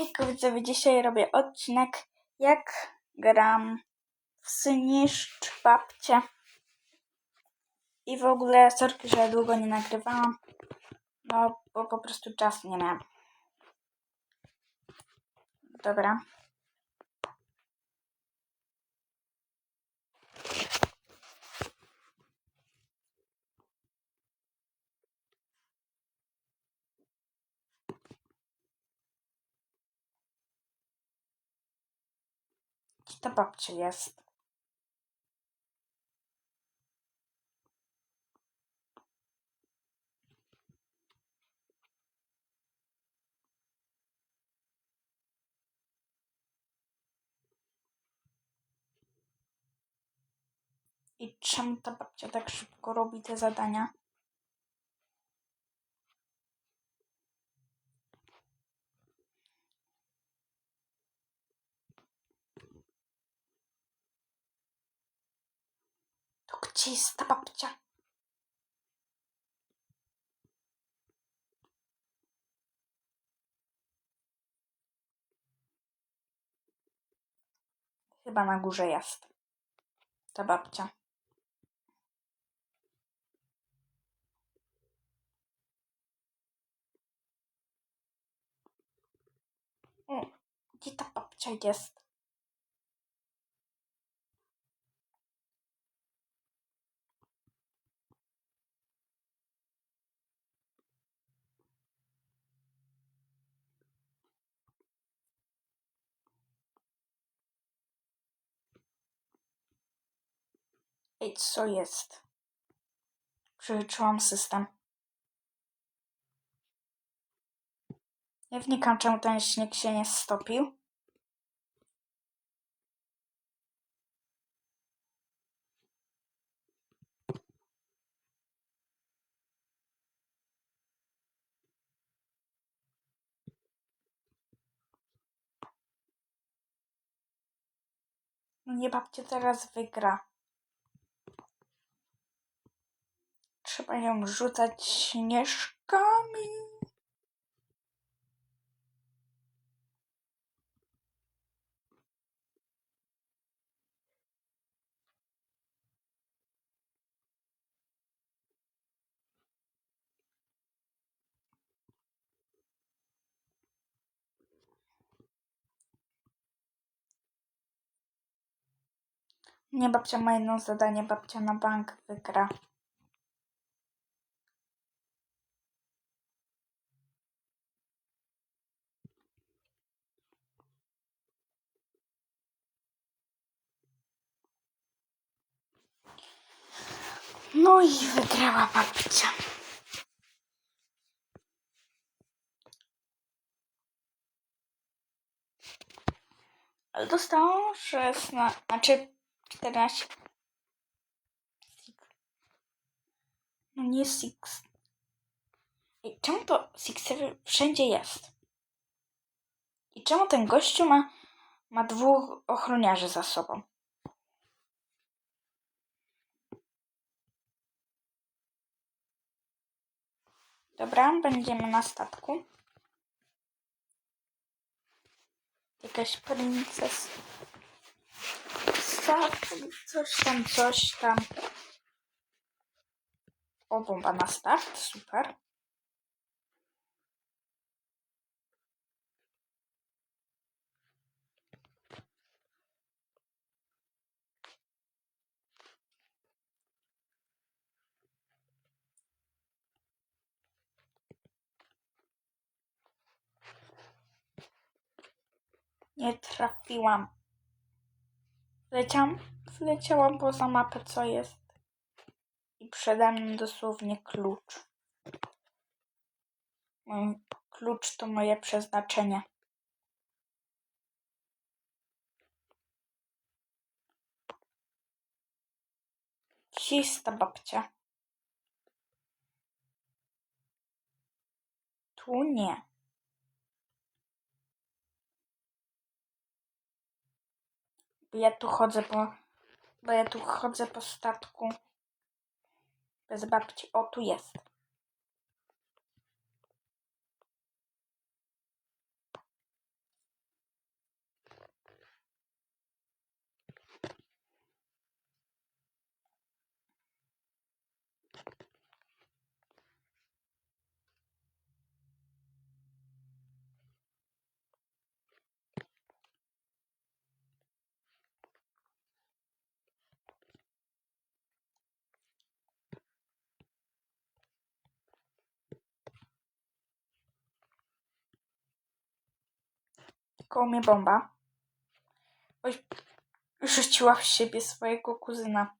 Hejko widzowie, dzisiaj robię odcinek jak gram w Zniszcz Babcie. I w ogóle sorki, że długo nie nagrywałam, no bo po prostu czasu nie miałam. Dobra. Ta babcia jest? I czemu ta babcia tak szybko robi te zadania? To gdzie jest ta babcia? Chyba na górze jest. Ta babcia. Gdzie ta babcia jest? Ej, co jest? Przeżyczyłam system. Nie wnikam, czemu ten śnieg się nie stopił. Nie babcia teraz wygra. Trzeba ją rzucać śnieżkami. Nie, babcia ma jedno zadanie. Babcia na bank wygra. No i wygrała babcia. Dostałam 16, znaczy 14. No nie Six. Ej, czemu to Six wszędzie jest? I czemu ten gościu ma, ma dwóch ochroniarzy za sobą? Dobra, będziemy na statku. Jakaś princes. Statku, coś tam, coś tam. O, bomba na start, super. Nie trafiłam. Wleciałam, wleciałam poza mapę, co jest. I przede mną dosłownie klucz. Mój klucz to moje przeznaczenie. Cista babcia. Tu nie. Ja tu chodzę po. Bo ja tu chodzę po statku. Bez babci. O, tu jest. Koło mnie bomba. Rzuciła w siebie swojego kuzyna.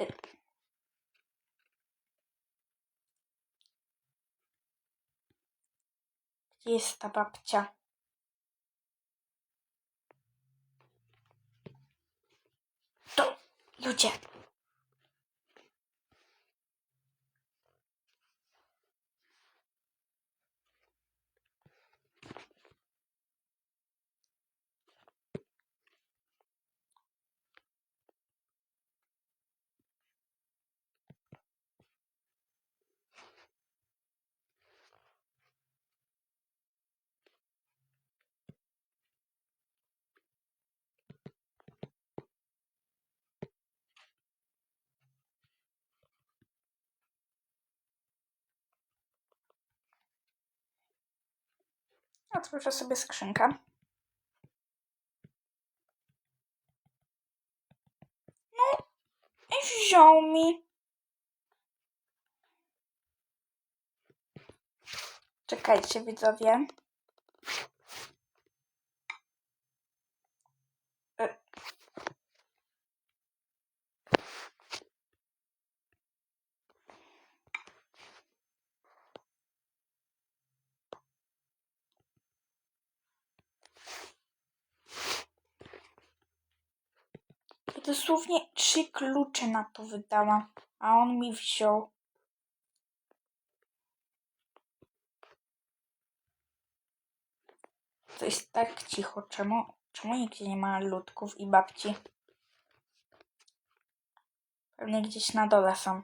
Y. Gdzie jest ta babcia? To ludzie. Otworzę sobie skrzynkę. No, i wziął mi. Czekajcie, widzowie. Dosłownie trzy klucze na to wydałam, a on mi wziął. To jest tak cicho. Czemu, czemu nigdzie nie ma ludków i babci? Pewnie gdzieś na dole są.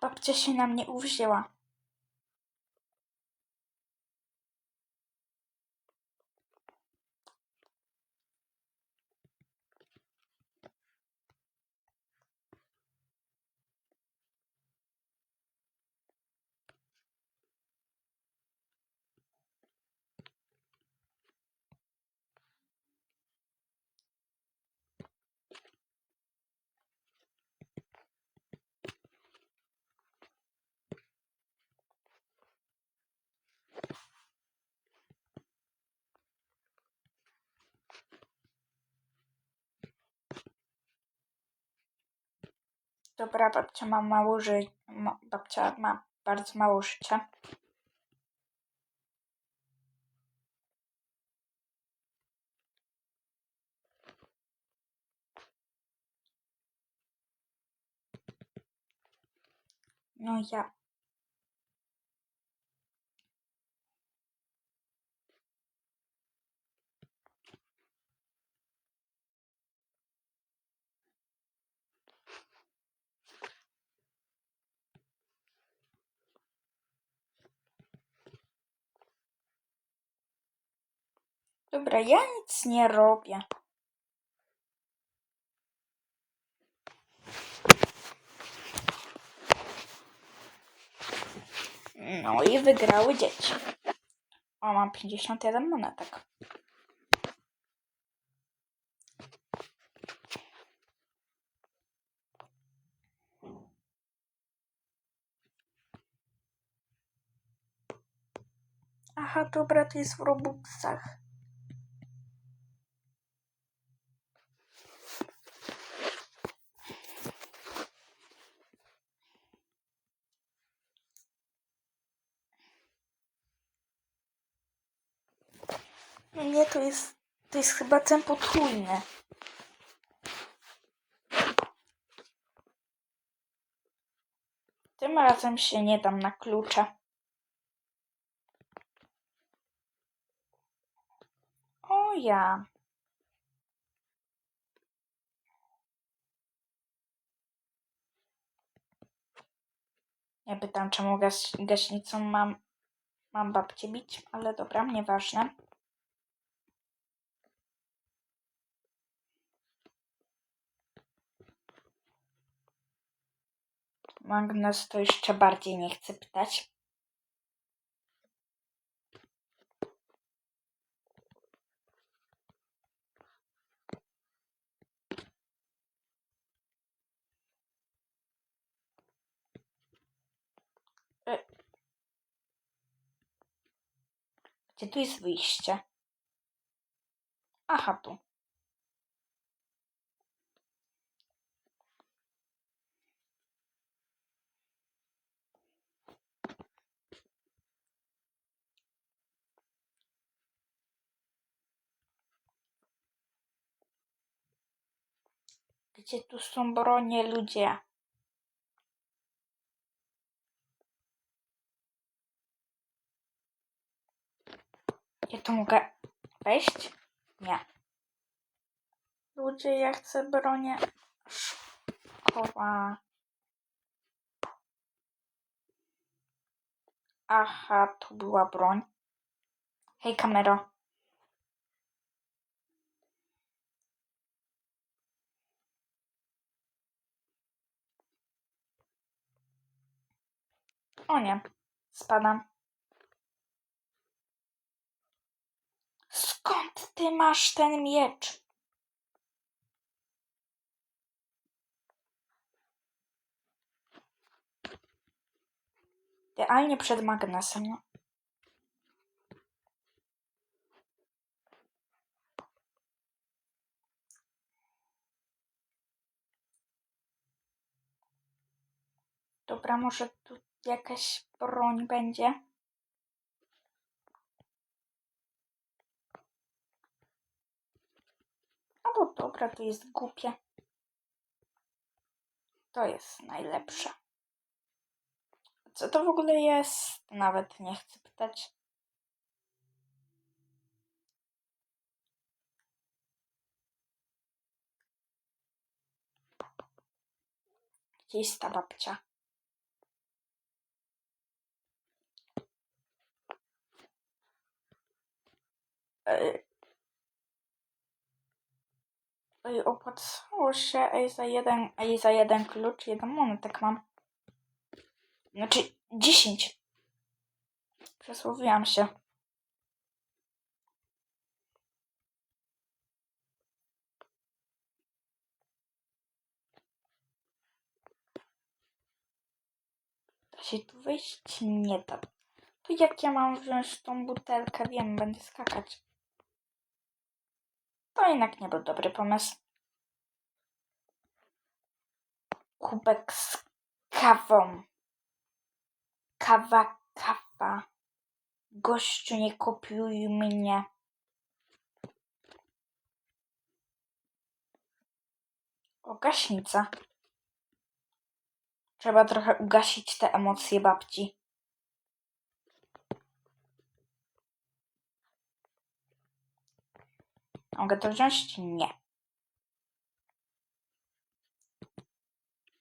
Ta babcia się na mnie uwzięła. Dobra, babcia ma mało ży... ma- Babcia ma bardzo mało życia. No ja. Dobra, ja nic nie robię. No i wygrały dzieci. O, mam 51 monetek. Aha, dobra, to jest w Robuxach. No Nie, to jest, to jest chyba ten potrójny. Tym razem się nie dam na klucze. moja. Ja pytam, czemu gaś, gaśnicą mam, mam babcię bić, ale dobra, nieważne. Magnes to jeszcze bardziej nie chce pytać. E. Gdzie tu jest wyjście? Aha, tu. Gdzie tu są bronie, ludzie? Ja tu mogę wejść? Nie. Ludzie, ja chcę bronię. Szkoła. Aha, tu była broń. Hej, kamero. O nie, spadam. Skąd ty masz ten miecz? Idealnie przed magnesem. no. Dobra, może tu jakaś broń będzie. Albo dobra, to jest głupie. To jest najlepsze. Co to w ogóle jest? Nawet nie chcę pytać. Jest ta babcia? Ej. Ej, opłacało się, ej, za jeden, ej, za jeden klucz, jeden monetek mam. Znaczy, dziesięć. Przesłowiłam się. Da się tu wejść? Nie da. To jak ja mam wziąć tą butelkę? Wiem, będę skakać. To jednak nie był dobry pomysł. Kubek z kawą. Kawa, kawa. Gościu, nie kopiuj mnie. O, gaśnica. Trzeba trochę ugasić te emocje babci. Mogę to wziąć? Nie.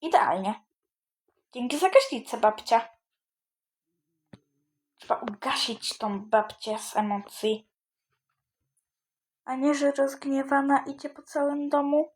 Idealnie. Dzięki za gaśnicę, babcia. Trzeba ugasić tą babcię z emocji. A nie, że rozgniewana idzie po całym domu.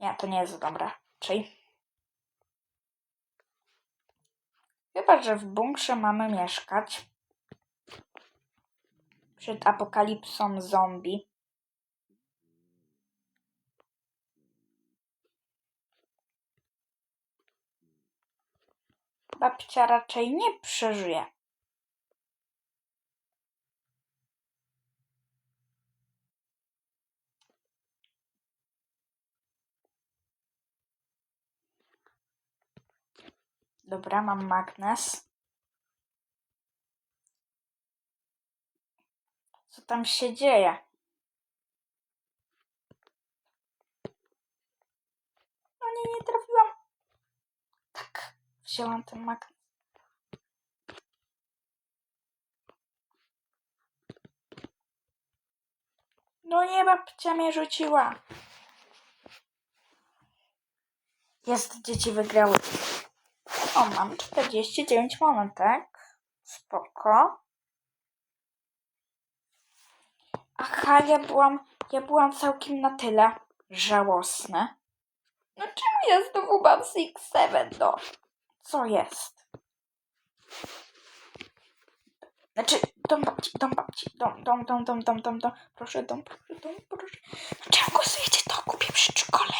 Nie, to nie jest dobre. Czyli. Chyba, że w bunkrze mamy mieszkać. Przed apokalipsą zombie. Babcia raczej nie przeżyje. Dobra, mam magnes. Co tam się dzieje? No nie, nie trafiłam. Tak, wzięłam ten magnes. No nie, babcia mnie rzuciła. Jest, dzieci wygrały. O, mam 49 monetek. Spoko. Aha, ja byłam, ja byłam całkiem na tyle żałosny. No czemu ja znowu mam 6-7, no? Co jest? Znaczy, dom babci, dom babci, dom, dom, dom, dom, dom, dom, dom. Proszę, dom, proszę, dom, proszę. No głosujecie to? Kupię przedszkole.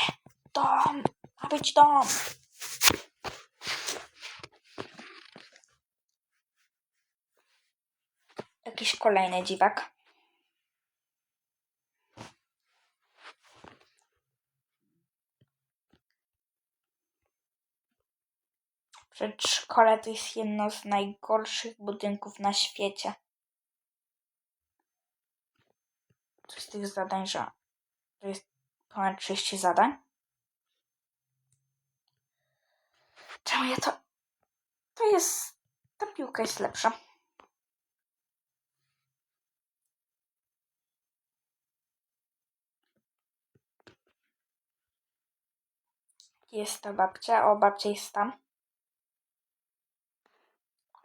Dom, ma być dom. Jakiś kolejny dziwak. Przedszkole to jest jedno z najgorszych budynków na świecie. Coś z tych zadań, że to jest ponad 30 zadań. Czemu ja to... To jest... Ta piłka jest lepsza. Jest ta babcia. O, babcia jest tam.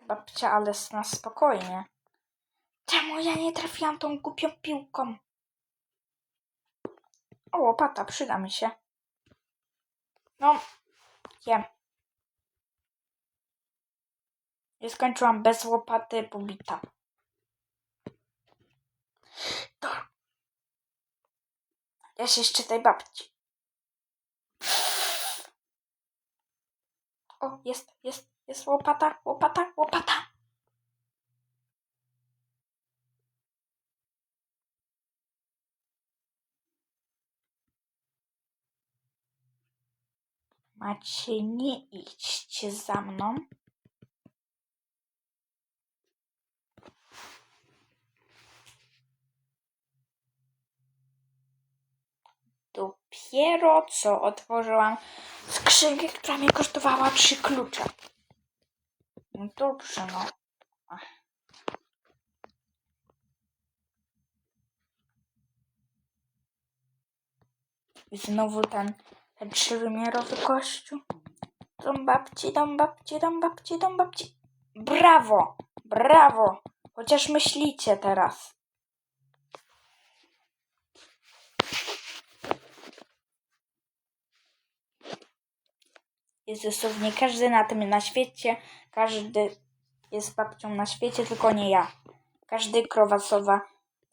Babcia, ale na spokojnie. Czemu ja nie trafiłam tą głupią piłką? O, łopata, przyda mi się. No, wiem. Nie skończyłam bez łopaty, pobita. To. Ja się jeszcze tej babci. O, jest, jest, jest łopata, łopata, łopata. Macie nie idźcie za mną. Dopiero co otworzyłam skrzynkę, która mnie kosztowała trzy klucze. No dobrze, no. I znowu ten, ten trzywymiarowy kościół. Dom babci, dom babci, dom babci, dom babci. Brawo! Brawo! Chociaż myślicie teraz. Jest dosłownie każdy na tym na świecie, każdy jest babcią na świecie, tylko nie ja. Każdy krowasowa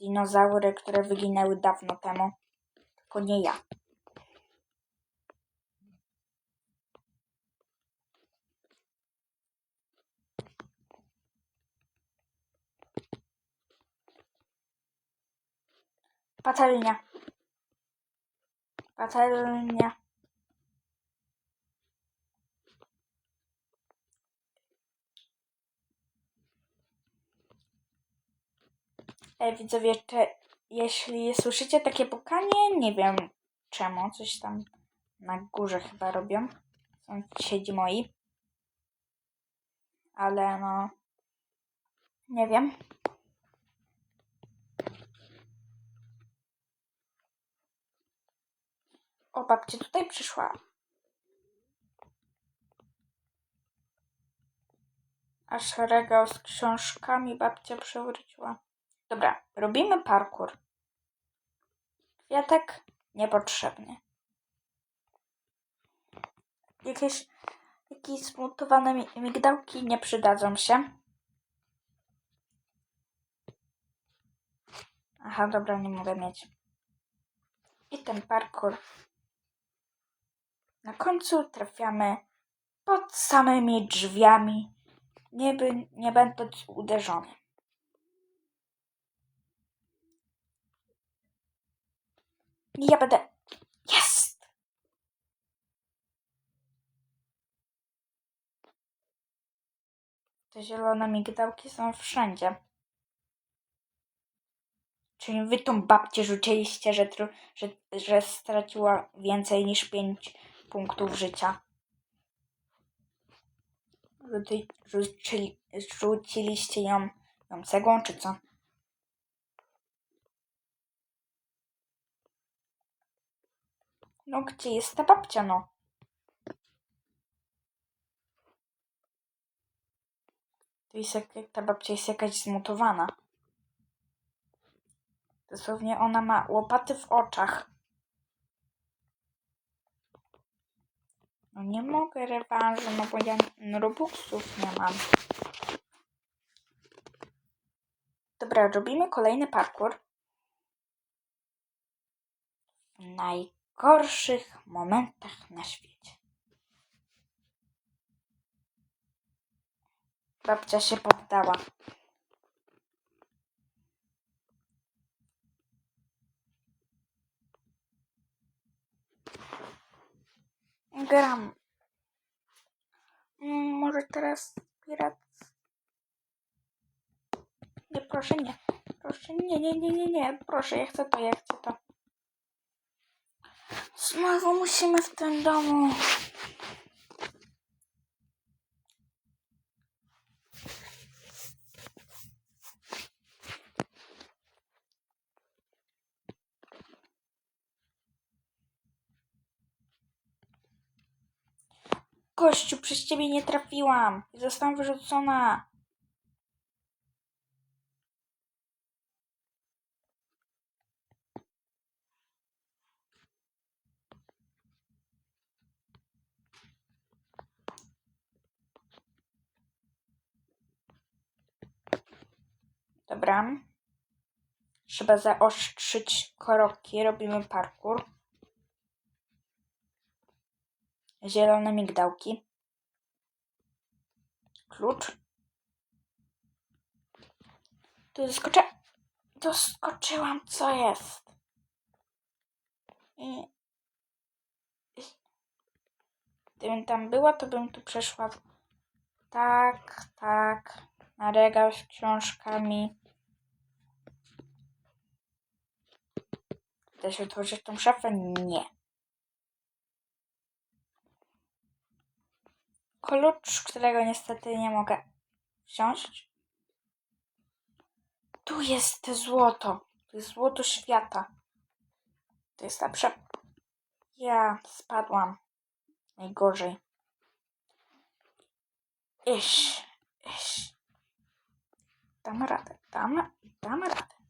dinozaury, które wyginęły dawno temu, tylko nie ja. Patelnia. Patelnia. Widzowie, czy, jeśli słyszycie takie pukanie, nie wiem czemu, coś tam na górze chyba robią. Są siedzi moi. Ale no, nie wiem. O, babcia tutaj przyszła. Aż regał z książkami babcia przewróciła. Dobra, robimy parkour. Kwiatek niepotrzebny. Jakieś, jakieś zmutowane mi- migdałki nie przydadzą się. Aha, dobra, nie mogę mieć. I ten parkour. Na końcu trafiamy pod samymi drzwiami, nie, by, nie będąc uderzony. Ja będę. Jest! Te zielone migdałki są wszędzie. Czyli wy tą babcię rzuciliście, że, że, że straciła więcej niż 5 punktów życia. Rzuci, rzucili, rzuciliście ją, ją cegłą, czy co? No gdzie jest ta babcia, no? To jest jak, ta babcia jest jakaś zmutowana. Dosłownie ona ma łopaty w oczach. No nie mogę rewanżu, no bo ja robuxów nie mam. Dobra, robimy kolejny parkour. W najgorszych momentach na świecie. Babcia się poddała. Gram. Mm, Może teraz pirat. Nie, proszę nie. Proszę, nie, nie, nie, nie, nie. Proszę, ja chcę to, ja chcę to. Musimy w tym domu. Kościół, przez ciebie nie trafiłam. Zostałam wyrzucona. Dobra. Trzeba zaostrzyć kroki. Robimy parkour. Zielone migdałki. Klucz. Tu doskoczę. Doskoczyłam, co jest. I- Gdybym tam była, to bym tu przeszła. Tak, tak. Na regał z książkami. Da się otworzyć tą szafę? Nie. Klucz, którego niestety nie mogę wziąć. Tu jest złoto. To jest złoto świata. To jest lepsze. Ja spadłam. Najgorzej. Iś, iś. Dam radę, dam, dam radę.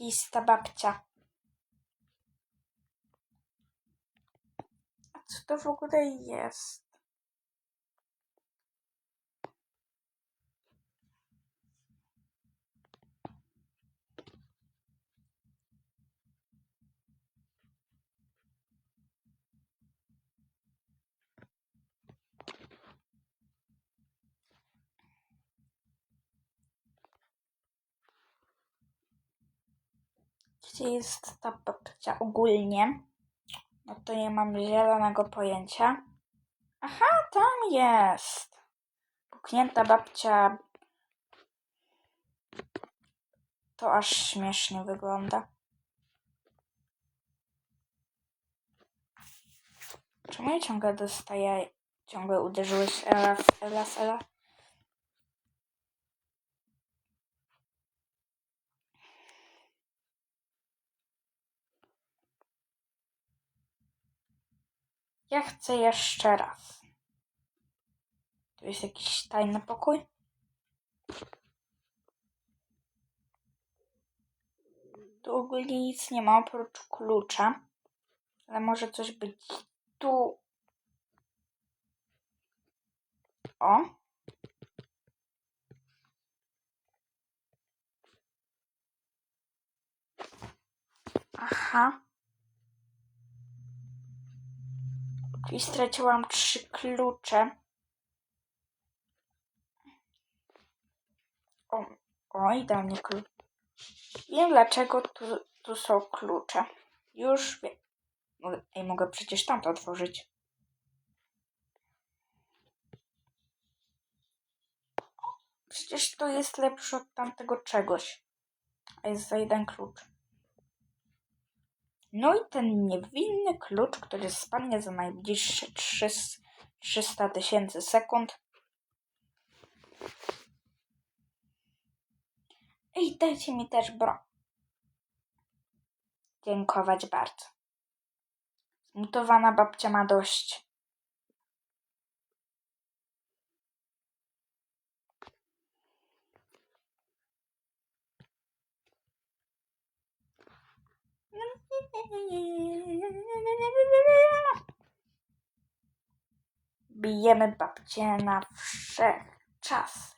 Lista babcia. A co to w ogóle jest? Gdzie jest ta babcia ogólnie? No to nie mam zielonego pojęcia. Aha, tam jest. Puknięta babcia. To aż śmiesznie wygląda. Czemu ja ciągle dostaję, ciągle uderzyłeś Ela, Ela, Ela? Ja chcę jeszcze raz. Tu jest jakiś tajny pokój? Tu ogólnie nic nie ma oprócz klucza. Ale może coś być tu. O. Aha. Czyli straciłam trzy klucze. O, o idealnie klucz. Wiem dlaczego tu, tu są klucze. Już wiem. Mogę- Ej, mogę przecież tamto otworzyć. Przecież to jest lepsze od tamtego czegoś. A jest za jeden klucz. No i ten niewinny klucz, który spadnie za najbliższe 300 300 tysięcy sekund. Ej, dajcie mi też broń. Dziękować bardzo. Zmutowana babcia ma dość. Bijemy babcię na wszechczas.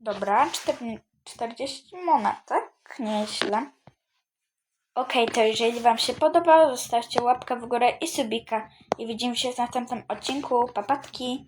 Dobra, czter- 40 monetek, nieźle. Okej, to jeżeli Wam się podoba, zostawcie łapkę w górę i subika. I widzimy się w następnym odcinku. Papatki!